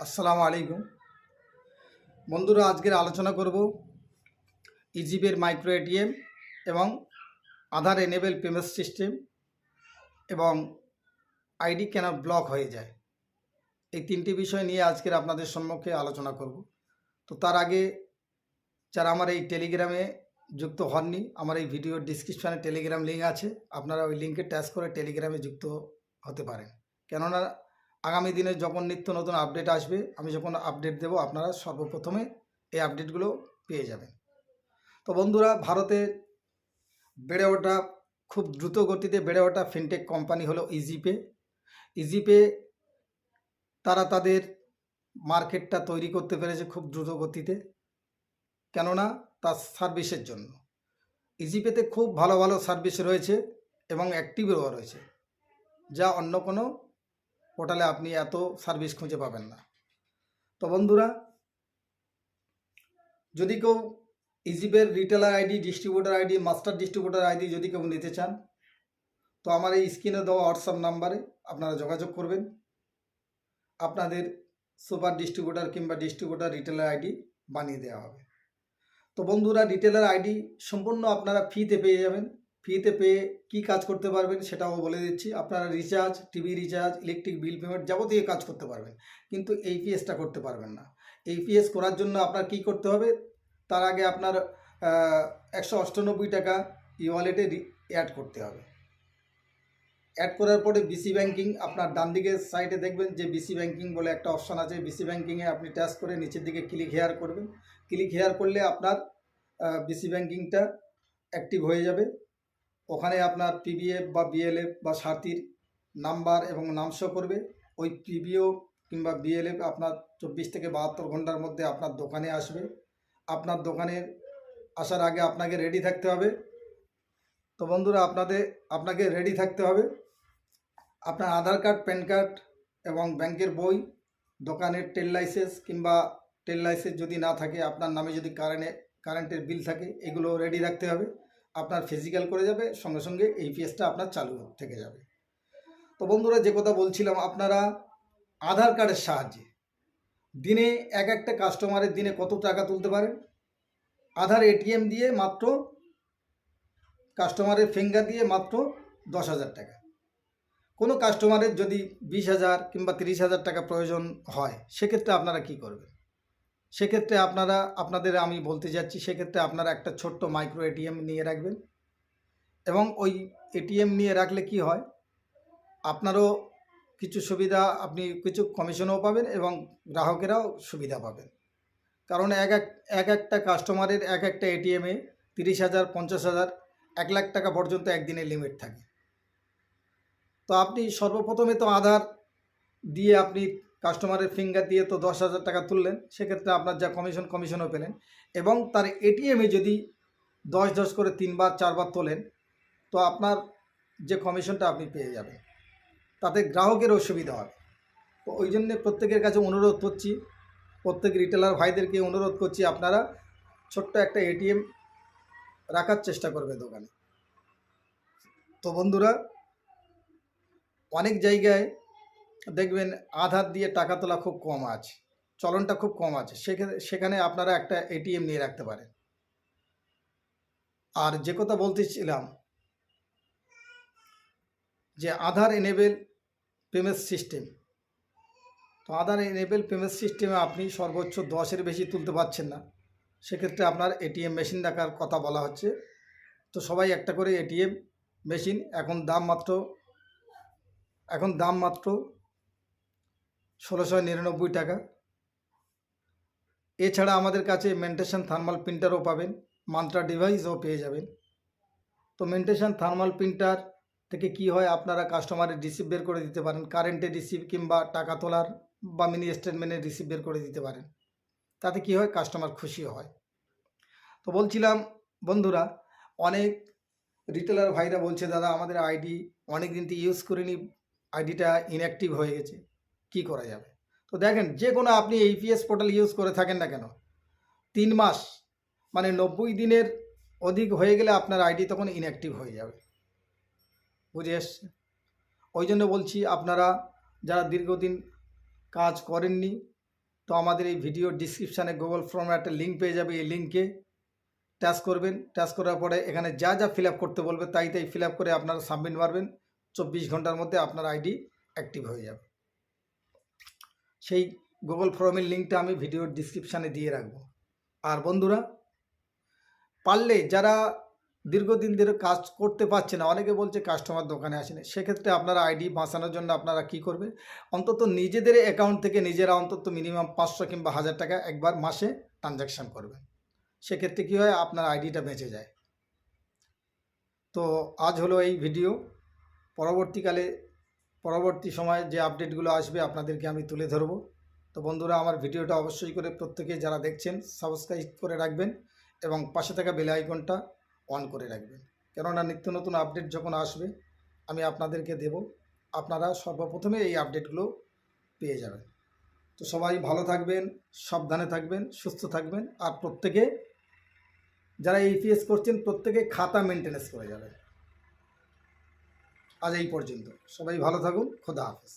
আসসালামু আলাইকুম। বন্ধুরা, আজকের আলোচনা করব ইজিপের মাইক্রো এটিএম এবং আধার এনেবেল পেমেন্ট সিস্টেম এবং আইডি কেন ব্লক হয়ে যায়। এই তিনটি বিষয় নিয়ে আজকের আপনাদের সম্মুখে আলোচনা করব। তো তার আগে যারা আমার এই টেলিগ্রামে যুক্ত হননি, আমার এই ভিডিওর ডিসক্রিপশানে টেলিগ্রাম লিঙ্ক আছে, আপনারা ওই লিঙ্কে ট্যাচ করে টেলিগ্রামে যুক্ত হতে পারেন। কেননা আগামী দিনে যখন নিত্য নতুন আপডেট আসবে, আমি যখন আপডেট দেব, আপনারা সর্বপ্রথমে এই আপডেটগুলো পেয়ে যাবেন। তো বন্ধুরা, ভারতে বেড়ে ওঠা, খুব দ্রুত গতিতে বেড়ে ওঠা ফিনটেক কোম্পানি হলো ইজিপে ইজিপে তারা তাদের মার্কেটটা তৈরি করতে পেরেছে খুব দ্রুত গতিতে, কেননা তার সার্ভিসের জন্য। ইজিপেতে খুব ভালো ভালো সার্ভিস রয়েছে এবং অ্যাক্টিভও রয়েছে, যা অন্য কোনো পোর্টালে আপনি এত সার্ভিস খুঁজে পাবেন না। তো বন্ধুরা, যদি কেউ ইজিপের retailer ID distributor ID master distributor ID যদি কেউ নিতে চান, তো আমার এই স্ক্রিনে দেওয়া হোয়াটসঅ্যাপ নাম্বারে আপনারা যোগাযোগ করবেন। আপনাদের সুপার ডিস্ট্রিবিউটার কিংবা ডিস্ট্রিবিউটার রিটেলার আইডি বানিয়ে দেওয়া হবে। তো বন্ধুরা রিটেলার আইডি সম্পূর্ণ আপনারা ফ্রিতে পেয়ে যাবেন। ফ্রিতে পেয়ে কি কাজ করতে পারবেন সেটাও বলে দিচ্ছি। আপনারা recharge, TV recharge, electric bill payment যাবতীয় কাজ করতে পারবেন। কিন্তু এই এইপিএসটা করতে পারবেন না। এইপিএস করার জন্য আপনার কি করতে হবে? তার আগে আপনার একশো অষ্টানব্বই টাকা ই ওয়ালেটে অ্যাড করতে হবে। অ্যাড করার পরে বিসি ব্যাংকিং আপনার ডান দিকের সাইডে দেখবেন যে বিসি ব্যাংকিং বলে একটা অপশান আছে। বিসি ব্যাংকিংয়ে আপনি ট্যাচ করে নিচের দিকে ক্লিক হেয়ার করবেন। ক্লিক হেয়ার করলে আপনার বিসি ব্যাংকিংটা অ্যাক্টিভ হয়ে যাবে। ওখানে আপনার পিবিএফ বা বিএলএফ বা সাথীর নাম্বার এবং নাম শো করবে। ওই পিবিও কিংবা বিএলএফ আপনার চব্বিশ থেকে বাহাত্তর ঘণ্টার মধ্যে আপনার দোকানে আসবে। আপনার দোকানে আসার আগে আপনাকে রেডি থাকতে হবে। তো বন্ধুরা, আপনাদের, আপনাকে রেডি থাকতে হবে। আপনার আধার কার্ড, প্যান কার্ড এবং ব্যাংকের বই, দোকানের টেল লাইসেন্স কিংবা টেল লাইসেন্স যদি না থাকে, আপনার নামে যদি কারেন্টে কারেন্টের বিল থাকে, এগুলো রেডি রাখতে হবে। আপনার ফিজিক্যাল করে যাবে, সঙ্গে সঙ্গে এই পিএসটা আপনার চালু থেকে যাবে। তো বন্ধুরা, যে কথা বলছিলাম, আপনারা আধার কার্ডের সাহায্যে দিনে এক একটা কাস্টমারের দিনে কত টাকা তুলতে পারেন? আধার এটিএম দিয়ে মাত্র কাস্টমারের ফিঙ্গার দিয়ে মাত্র দশ হাজার টাকা। কোনো কাস্টমারের যদি বিশ হাজার কিংবা তিরিশ হাজার টাকা প্রয়োজন হয়, সেক্ষেত্রে আপনারা কি করবেন? সেক্ষেত্রে আপনারা, আপনাদের আমি বলতে যাচ্ছি, সেক্ষেত্রে আপনারা একটা ছোট্ট মাইক্রো এটিএম নিয়ে রাখবেন। এবং ওই এটিএম নিয়ে রাখলে কি হয়? আপনারও কিছু সুবিধা, আপনি কিছু কমিশনও পাবেন এবং গ্রাহকেরাও সুবিধা পাবেন। কারণ এক এক এক একটা কাস্টমারের এক একটা এটিএমে তিরিশ হাজার, পঞ্চাশ হাজার, এক লাখ টাকা পর্যন্ত একদিনের লিমিট থাকে। তো আপনি সর্বপ্রথমে তো আধার দিয়ে আপনি কাস্টমারের ফিঙ্গার দিয়ে তো দশ হাজার টাকা তুললেন, সেক্ষেত্রে আপনার যা কমিশন কমিশনও পেলেন। এবং তার এটিএমে যদি দশ দশ করে তিনবার, চারবার তোলেন, তো আপনার যে কমিশনটা আপনি পেয়ে যাবেন। তাতে গ্রাহকের অসুবিধা হবে। তো ওই জন্যে প্রত্যেকের কাছে অনুরোধ করছি, প্রত্যেক রিটেলার ভাইদেরকে অনুরোধ করছি, আপনারা ছোট্ট একটা এটিএম রাখার চেষ্টা করবে দোকানে। তো বন্ধুরা, অনেক জায়গায় দেখবেন আধার দিয়ে টাকা তোলা খুব কম আছে, চলনটা খুব কম আছে। সেখানে সেখানে আপনারা একটা এটিএম নিয়ে রাখতে পারেন। আর যে কথা বলতেছিলাম, যে আধার এনেবেল পেমেন্ট সিস্টেম তো আধার এনেবেল পেমেন্ট সিস্টেমে আপনি সর্বোচ্চ দশের বেশি তুলতে পারছেন না। সেক্ষেত্রে আপনার এটিএম মেশিন রাখার কথা বলা হচ্ছে। তো সবাই একটা করে এটিএম মেশিন এখন দাম মাত্র, এখন দাম মাত্র ষোলোশো নিরানব্বই টাকা। এছাড়া আমাদের কাছে মেন্টেশন থার্মাল প্রিন্টারও পাবেন মান্ত্রা ডিভাইসও পেয়ে যাবেন। তো মেন্টেশন থার্মাল প্রিন্টার থেকে কি হয়, আপনারা কাস্টমারের রিসিভ বের করে দিতে পারেন কারেন্টের রিসিভ কিংবা টাকা তোলার বা মিনি স্টেটমেন্টের রিসিভ বের করে দিতে পারেন। তাতে কি হয় কাস্টমার খুশি হয়। তো বলছিলাম, বন্ধুরা, অনেক রিটেলার ভাইরা বলছে, দাদা, আমাদের আইডি অনেক দিন ইউজ করিনি আইডিটা ইনঅ্যাক্টিভ হয়ে গেছে। কি করা যাবে? তো দেখেন, যে কোনো আপনি এইপিএস পোর্টাল ইউজ করে থাকেন না কেন? তিন মাস মানে নব্বই দিনের অধিক হয়ে গেলে আপনার আইডি তখন ইনঅ্যাক্টিভ হয়ে যাবে। বুঝে এসছে ওই জন্য বলছি, আপনারা যারা দীর্ঘদিন কাজ করেননি, তো আমাদের এই ভিডিও ডিসক্রিপশানে গুগল ফর্মে একটা লিঙ্ক পেয়ে যাবে, এই লিঙ্কে টাচ করবেন টাচ করার পরে এখানে যা যা ফিল করতে বলবে, তাই তাই ফিল করে আপনারা সাবমিট মারবেন। চব্বিশ ঘণ্টার মধ্যে আপনার আইডি অ্যাক্টিভ হয়ে যাবে। সেই গুগল ফর্মের লিঙ্কটা আমি ভিডিওর ডিসক্রিপশানে দিয়ে রাখব। আর বন্ধুরা, পারলে যারা দীর্ঘদিন ধরে কাজ করতে পারছে না, অনেকে বলছে কাস্টমার দোকানে আসেনি, সেক্ষেত্রে আপনারা আইডি বাঁচানোর জন্য আপনারা কি করবেন? অন্তত নিজেদের অ্যাকাউন্ট থেকে নিজেরা অন্তত মিনিমাম পাঁচশো কিংবা হাজার টাকা একবার মাসে ট্রানজ্যাকশান করবেন। সেক্ষেত্রে কী হয়, আপনার আইডিটা বেঁচে যায়। তো আজ হলো এই ভিডিও পরবর্তীকালে পরবর্তী সময়ে যে আপডেটগুলো আসবে আপনাদেরকে আমি তুলে ধরবো। তো বন্ধুরা, আমার ভিডিওটা অবশ্যই করে প্রত্যেকে যারা দেখছেন সাবস্ক্রাইব করে রাখবেন এবং পাশে থাকা বেল আইকনটা অন করে রাখবেন। কেননা নিত্য নতুন আপডেট যখন আসবে, আমি আপনাদেরকে দেব। আপনারা সর্বপ্রথমে এই আপডেটগুলো পেয়ে যাবেন। তো সবাই ভালো থাকবেন, সাবধানে থাকবেন, সুস্থ থাকবেন। আর প্রত্যেকে, যারা ইপিএস করছেন, প্রত্যেকে খাতা মেনটেনেন্স করে যাবেন। আজ এই পর্যন্ত সবাই ভালো থাকুন খোদা হাফেজ।